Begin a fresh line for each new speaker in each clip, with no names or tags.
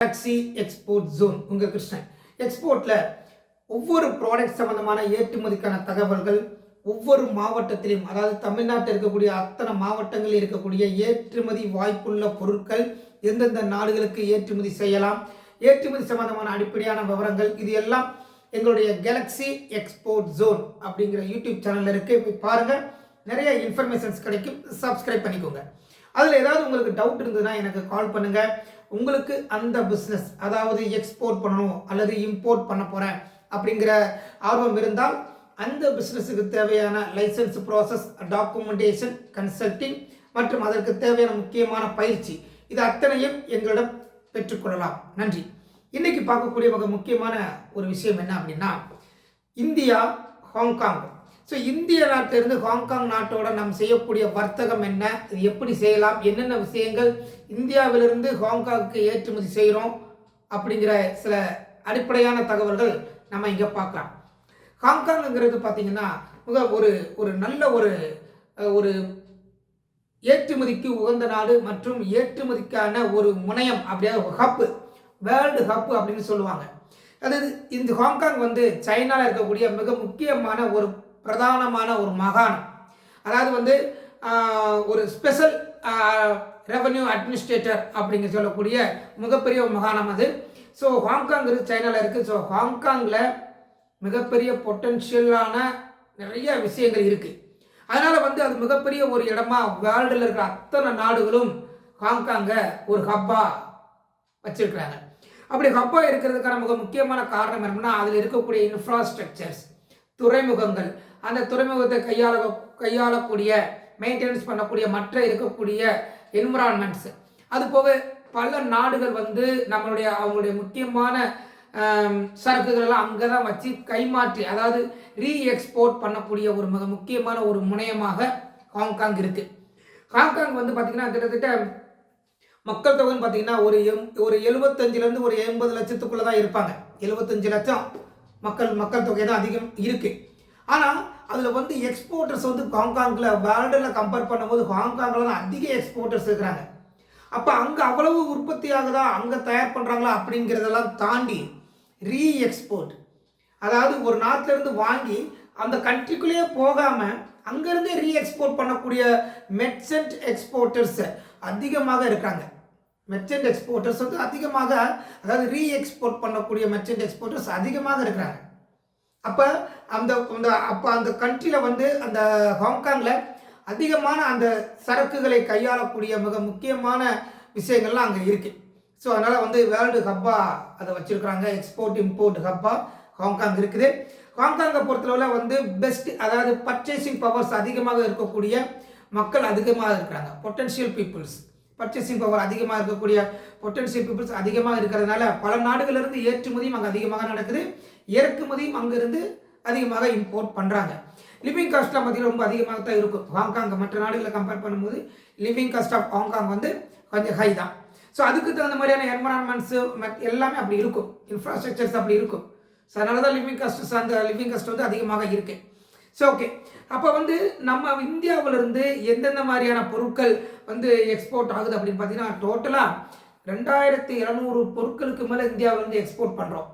Galaxy export zone உங்கள் கிருஷ்ணன் எக்ஸ்போர்ட்டில் ஒவ்வொரு product சம்மந்தமான ஏற்றுமதிக்கான தகவல்கள் ஒவ்வொரு மாவட்டத்திலும் அதாவது தமிழ்நாட்டில் இருக்கக்கூடிய அத்தனை மாவட்டங்களில் இருக்கக்கூடிய ஏற்றுமதி வாய்ப்புள்ள பொருட்கள் எந்தெந்த நாடுகளுக்கு ஏற்றுமதி செய்யலாம் ஏற்றுமதி சம்பந்தமான அடிப்படையான விவரங்கள் இது எல்லாம் எங்களுடைய கேலக்ஸி எக்ஸ்போர்ட் ஜோன் அப்படிங்கிற யூடியூப் சேனலில் இருக்குது போய் பாருங்கள் நிறைய இன்ஃபர்மேஷன்ஸ் கிடைக்கும். சப்ஸ்கிரைப் பண்ணிக்கோங்க. அதில் ஏதாவது உங்களுக்கு டவுட் இருந்ததுன்னா எனக்கு கால் பண்ணுங்கள் உங்களுக்கு அந்த பிஸ்னஸ் அதாவது எக்ஸ்போர்ட் பண்ணணும் அல்லது இம்போர்ட் பண்ண போகிறேன் அப்படிங்கிற ஆர்வம் இருந்தால் அந்த பிஸ்னஸுக்கு தேவையான லைசன்ஸ் ப்ராசஸ் டாக்குமெண்டேஷன் கன்சல்டிங் மற்றும் அதற்கு தேவையான முக்கியமான பயிற்சி இது அத்தனையும் எங்களிடம் பெற்றுக்கொள்ளலாம் நன்றி. இன்னைக்கு பார்க்கக்கூடிய மிக முக்கியமான ஒரு விஷயம் என்ன அப்படின்னா இந்தியா ஹாங்காங். ஸோ இந்திய நாட்டிலிருந்து ஹாங்காங் நாட்டோட நாம் செய்யக்கூடிய வர்த்தகம் என்ன? இது எப்படி செய்யலாம்? என்னென்ன விஷயங்கள் இந்தியாவிலிருந்து ஹாங்காங்க்கு ஏற்றுமதி செய்கிறோம்? அப்படிங்கிற சில அடிப்படையான தகவல்கள் நம்ம இங்கே பார்க்கலாம். ஹாங்காங்ங்கிறது பார்த்திங்கன்னா மிக ஒரு ஒரு நல்ல ஒரு ஒரு ஏற்றுமதிக்கு உகந்த நாடு மற்றும் ஏற்றுமதிக்கான ஒரு முனையம் அப்படியே ஹப்பு வேர்ல்டு ஹப்பு அப்படின்னு சொல்லுவாங்க. அதாவது இந்த ஹாங்காங் வந்து சைனாவில் இருக்கக்கூடிய மிக முக்கியமான ஒரு பிரதானமான ஒரு மாகாணம் அதாவது வந்து ஒரு ஸ்பெஷல் ரெவன்யூ அட்மினிஸ்ட்ரேட்டர் அப்படிங்க சொல்லக்கூடிய மிகப்பெரிய ஒரு மாகாணம் அது. ஸோ ஹாங்காங் இருக்குது சைனாவில் இருக்குது ஸோ ஹாங்காங்கில் மிகப்பெரிய பொட்டன்ஷியலான நிறைய விஷயங்கள் இருக்குது அதனால் வந்து அது மிகப்பெரிய ஒரு இடமா வேர்ல்டில் இருக்கிற அத்தனை நாடுகளும் ஹாங்காங்கை ஒரு ஹப்பா வச்சிருக்கிறாங்க. அப்படி ஹப்பா இருக்கிறதுக்கான மிக முக்கியமான காரணம் என்னென்னா அதில் இருக்கக்கூடிய இன்ஃப்ராஸ்ட்ரக்சர்ஸ் துறைமுகங்கள் அந்த துறைமுகத்தை கையாள கையாளக்கூடிய மெயின்டெனன்ஸ் பண்ணக்கூடிய மற்ற இருக்கக்கூடிய என்விரான்மெண்ட்ஸ் அது போக பல நாடுகள் வந்து நம்மளுடைய அவங்களுடைய முக்கியமான சரக்குகளெல்லாம் சரக்குகள் எல்லாம் அங்கே தான் வச்சு கைமாற்றி அதாவது ரீ எக்ஸ்போர்ட் பண்ணக்கூடிய ஒரு மிக முக்கியமான ஒரு முனையமாக ஹாங்காங் இருக்கு. ஹாங்காங் வந்து பார்த்திங்கன்னா கிட்டத்தட்ட மக்கள் தொகைன்னு பார்த்தீங்கன்னா ஒரு எம் ஒரு எழுபத்தஞ்சிலேருந்து ஒரு எண்பது லட்சத்துக்குள்ளே தான் இருப்பாங்க. எழுபத்தஞ்சு லட்சம் மக்கள் மக்கள் தொகை தான் அதிகம் இருக்குது ஆனால் அதில் வந்து எக்ஸ்போர்ட்டர்ஸ் வந்து ஹாங்காங்கில் வேர்ல்டில் கம்பேர் பண்ணும்போது ஹாங்காங்கில் தான் அதிக எக்ஸ்போர்ட்டர்ஸ் இருக்கிறாங்க. அப்போ அங்கே அவ்வளவு உற்பத்தி ஆகுதா அங்கே தயார் பண்ணுறாங்களா அப்படிங்கிறதெல்லாம் தாண்டி ரீ எக்ஸ்போர்ட் அதாவது ஒரு நாட்டிலேருந்து வாங்கி அந்த கண்ட்ரிக்குள்ளேயே போகாமல் அங்கேருந்தே ரீ எக்ஸ்போர்ட் பண்ணக்கூடிய மெர்ச்சன்ட் எக்ஸ்போர்ட்டர்ஸ் அதிகமாக இருக்காங்க மெர்ச்சன்ட் எக்ஸ்போர்ட்டர்ஸ் வந்து அதிகமாக அதாவது ரீ எக்ஸ்போர்ட் பண்ணக்கூடிய மெர்ச்சன்ட் எக்ஸ்போர்ட்டர்ஸ் அதிகமாக இருக்கிறாங்க. அப்போ அந்த அந்த அப்போ அந்த கண்ட்ரியில் வந்து அந்த ஹாங்காங்கில் அதிகமான அந்த சரக்குகளை கையாளக்கூடிய மிக முக்கியமான விஷயங்கள்லாம் அங்கே இருக்குது ஸோ அதனால் வந்து வேர்ல்டு ஹப்பாக அதை வச்சுருக்குறாங்க. எக்ஸ்போர்ட் இம்போர்ட் ஹப்பாக ஹாங்காங் இருக்குது. ஹாங்காங்கை பொறுத்தளவில் வந்து பெஸ்ட் அதாவது பர்ச்சேசிங் பவர்ஸ் அதிகமாக இருக்கக்கூடிய மக்கள் அதிகமாக இருக்கிறாங்க. பொட்டன்ஷியல் பீப்புள்ஸ் பர்ச்சேசிங் பவர் அதிகமாக இருக்கக்கூடிய பொட்டன்ஷியல் பீப்புள்ஸ் அதிகமாக இருக்கிறதுனால பல நாடுகளிலிருந்து ஏற்றுமதியும் அங்கே அதிகமாக நடக்குது. இறக்குமதியும் அங்கிருந்து அதிகமாக இம்போர்ட் பண்ணுறாங்க லிவிங் காஸ்ட்லாம் பார்த்தீங்கன்னா ரொம்ப அதிகமாக தான் இருக்கும். ஹாங்காங் மற்ற நாடுகளை கம்பேர் பண்ணும்போது லிவிங் காஸ்ட் ஆஃப் ஹாங்காங் வந்து கொஞ்சம் ஹை தான். ஸோ அதுக்கு தகுந்த மாதிரியான என்வரான்மெண்ட்ஸு எல்லாமே அப்படி இருக்கும். இன்ஃப்ராஸ்ட்ரக்சர்ஸ் அப்படி இருக்கும். ஸோ அதனால தான் லிவிங் காஸ்ட் அந்த லிவிங் காஸ்ட் வந்து அதிகமாக இருக்குது ஸோ ஓகே அப்போ வந்து நம்ம இந்தியாவிலிருந்து எந்தெந்த மாதிரியான பொருட்கள் வந்து எக்ஸ்போர்ட் ஆகுது அப்படின்னு பார்த்தீங்கன்னா டோட்டலாக ரெண்டாயிரத்தி இரநூறு பொருட்களுக்கு மேலே இந்தியாவிலேருந்து எக்ஸ்போர்ட் பண்ணுறோம்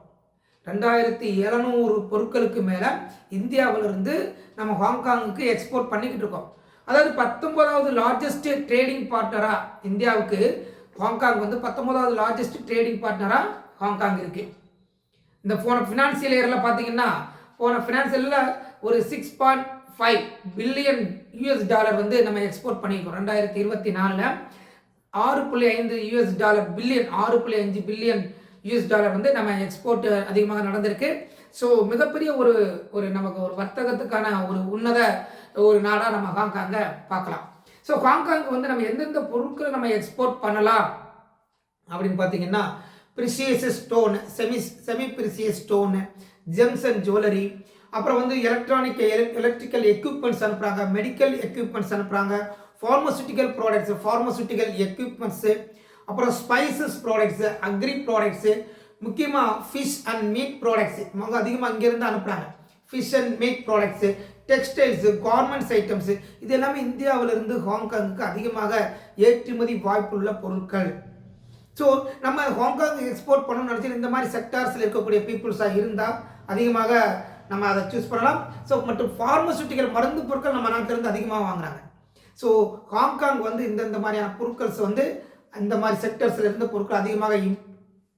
ரெண்டாயிரத்தி எழுநூறு பொருட்களுக்கு மேலே இந்தியாவிலிருந்து நம்ம ஹாங்காங்குக்கு எக்ஸ்போர்ட் பண்ணிக்கிட்டு இருக்கோம். அதாவது பத்தொன்பதாவது லார்ஜஸ்ட் ட்ரேடிங் பார்ட்னராக இந்தியாவுக்கு ஹாங்காங் வந்து பத்தொன்பதாவது லார்ஜஸ்ட் ட்ரேடிங் பார்ட்னராக ஹாங்காங் இருக்குது இந்த போன ஃபினான்சியல் இயரில் பார்த்தீங்கன்னா போன ஃபினான்சியலில் ஒரு six point five billion US dollar வந்து நம்ம எக்ஸ்போர்ட் பண்ணியிருக்கோம். ரெண்டாயிரத்தி இருபத்தி நாலில் ஆறு புள்ளி ஐந்து யூஎஸ் டாலர் பில்லியன் ஆறு புள்ளி அஞ்சு பில்லியன் யூஎஸ் டாலர் வந்து நம்ம எக்ஸ்போர்ட் அதிகமாக நடந்திருக்கு. ஸோ மிகப்பெரிய ஒரு ஒரு நமக்கு ஒரு வர்த்தகத்துக்கான ஒரு உன்னத ஒரு நாடாக நம்ம ஹாங்காங்கை பார்க்கலாம். ஸோ ஹாங்காங்க வந்து நம்ம எந்தெந்த பொருட்களை நம்ம எக்ஸ்போர்ட் பண்ணலாம் அப்படின்னு பார்த்தீங்கன்னா precious stone semi semi precious stone gems and jewellery அப்புறம் வந்து எலக்ட்ரானிக் எலக்ட்ரிக்கல் எக்யூப்மெண்ட்ஸ் அனுப்புகிறாங்க மெடிக்கல் எக்யூப்மெண்ட்ஸ் அனுப்புகிறாங்க ஃபார்மசூட்டிக்கல் ப்ராடக்ட்ஸ் ஃபார்மசூட்டிக்கல் எக்யூப்மெண்ட்ஸு அப்புறம் ஸ்பைசஸ் ப்ராடக்ட்ஸு அக்ரி ப்ராடக்ட்ஸு முக்கியமாக ஃபிஷ் அண்ட் மீட் ப்ராடக்ட்ஸு அவங்க அதிகமாக அங்கேருந்து அனுப்புகிறாங்க fish and meat products textiles garments items இது எல்லாமே இந்தியாவிலிருந்து ஹாங்காங்குக்கு அதிகமாக ஏற்றுமதி வாய்ப்புள்ள பொருட்கள். ஸோ நம்ம ஹாங்காங் எக்ஸ்போர்ட் பண்ணணும்னு நினச்சி இந்த மாதிரி செக்டார்ஸில் இருக்கக்கூடிய பீப்புள்ஸாக இருந்தால் அதிகமாக நம்ம அதை சூஸ் பண்ணலாம். ஸோ மற்றும் ஃபார்மசூட்டிக்கல் மருந்து பொருட்கள் நம்ம நாட்டிலிருந்து அதிகமாக வாங்குறாங்க. ஸோ ஹாங்காங் வந்து இந்தந்த மாதிரியான பொருட்கள்ஸ் வந்து அந்த மாதிரி செக்டர்ஸில் இருந்து பொருட்கள் அதிகமாக இம்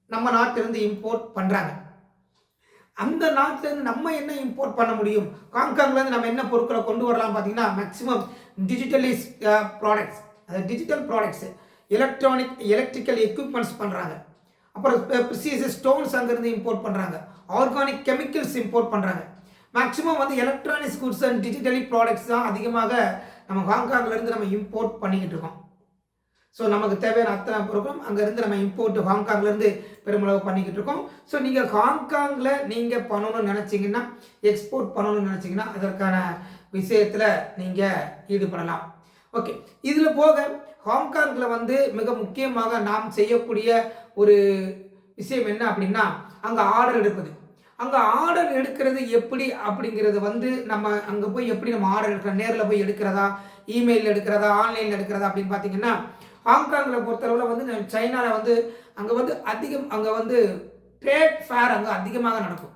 நம்ம நாட்டிலிருந்து இம்போர்ட் பண்ணுறாங்க அந்த நாட்டிலேருந்து நம்ம என்ன இம்போர்ட் பண்ண முடியும்? ஹாங்காங்லேருந்து நம்ம என்ன பொருட்களை கொண்டு வரலாம் பார்த்தீங்கன்னா மேக்ஸிமம் டிஜிட்டலிஸ் ப்ராடக்ட்ஸ் அது digital products electronic electrical equipments பண்ணுறாங்க அப்புறம் ப்ரிசீஸ் ஸ்டோன்ஸ் அங்கேருந்து இம்போர்ட் பண்ணுறாங்க ஆர்கானிக் கெமிக்கல்ஸ் இம்போர்ட் பண்ணுறாங்க மேக்ஸிமம் வந்து electronics goods and digitally products தான் அதிகமாக நம்ம ஹாங்காங்லேருந்து நம்ம இம்போர்ட் பண்ணிக்கிட்டு இருக்கோம். ஸோ நமக்கு தேவையான அத்தனை பொருட்களும் அங்கேருந்து நம்ம இம்போர்ட் ஹாங்காங்லேருந்து பெருமளவு பண்ணிக்கிட்டு இருக்கோம். ஸோ நீங்கள் ஹாங்காங்கில் நீங்கள் பண்ணணும்னு நினச்சிங்கன்னா எக்ஸ்போர்ட் பண்ணணும்னு நினச்சிங்கன்னா அதற்கான விஷயத்தில் நீங்கள் ஈடுபடலாம். ஓகே இதில் போக ஹாங்காங்கில் வந்து மிக முக்கியமாக நாம் செய்யக்கூடிய ஒரு விஷயம் என்ன அப்படின்னா அங்கே ஆர்டர் எடுப்பது. அங்கே ஆர்டர் எடுக்கிறது எப்படி அப்படிங்கிறது வந்து நம்ம அங்கே போய் எப்படி நம்ம ஆர்டர் எடுக்கிறோம் நேரில் போய் எடுக்கிறதா? இமெயில் எடுக்கிறதா? ஆன்லைனில் எடுக்கிறதா அப்படின்னு பார்த்தீங்கன்னா ஹாங்காங்கில் பொறுத்தளவில் வந்து சைனாவில் வந்து அங்கே வந்து அதிகம் அங்கே வந்து ட்ரேட் ஃபேர் அங்கே அதிகமாக நடக்கும்.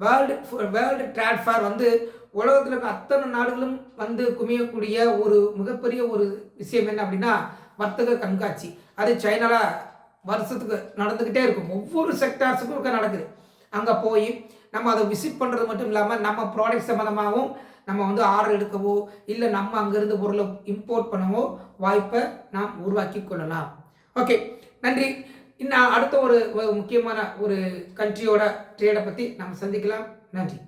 வேர்ல்டு வேர்ல்டு ட்ரேட் ஃபேர் வந்து உலகத்தில் இருக்க அத்தனை நாடுகளும் வந்து குமியக்கூடிய ஒரு மிகப்பெரிய ஒரு விஷயம் என்ன அப்படின்னா வர்த்தக கண்காட்சி. அது சைனாவில் வருஷத்துக்கு நடந்துக்கிட்டே இருக்கும். ஒவ்வொரு செக்டார்ஸுக்கும் இருக்க நடக்குது. அங்கே போய் நம்ம அதை விசிட் பண்ணுறது மட்டும் இல்லாமல் நம்ம ப்ராடக்ட் சம்மந்தமாகவும் நம்ம வந்து ஆர்டர் எடுக்கவோ இல்லை நம்ம அங்கேருந்து பொருளை இம்போர்ட் பண்ணவோ வாய்ப்பை நாம் உருவாக்கி கொள்ளலாம். ஓகே நன்றி. இன்னும் அடுத்த ஒரு முக்கியமான ஒரு கண்ட்ரியோட ட்ரேடை பற்றி நம்ம சந்திக்கலாம். நன்றி.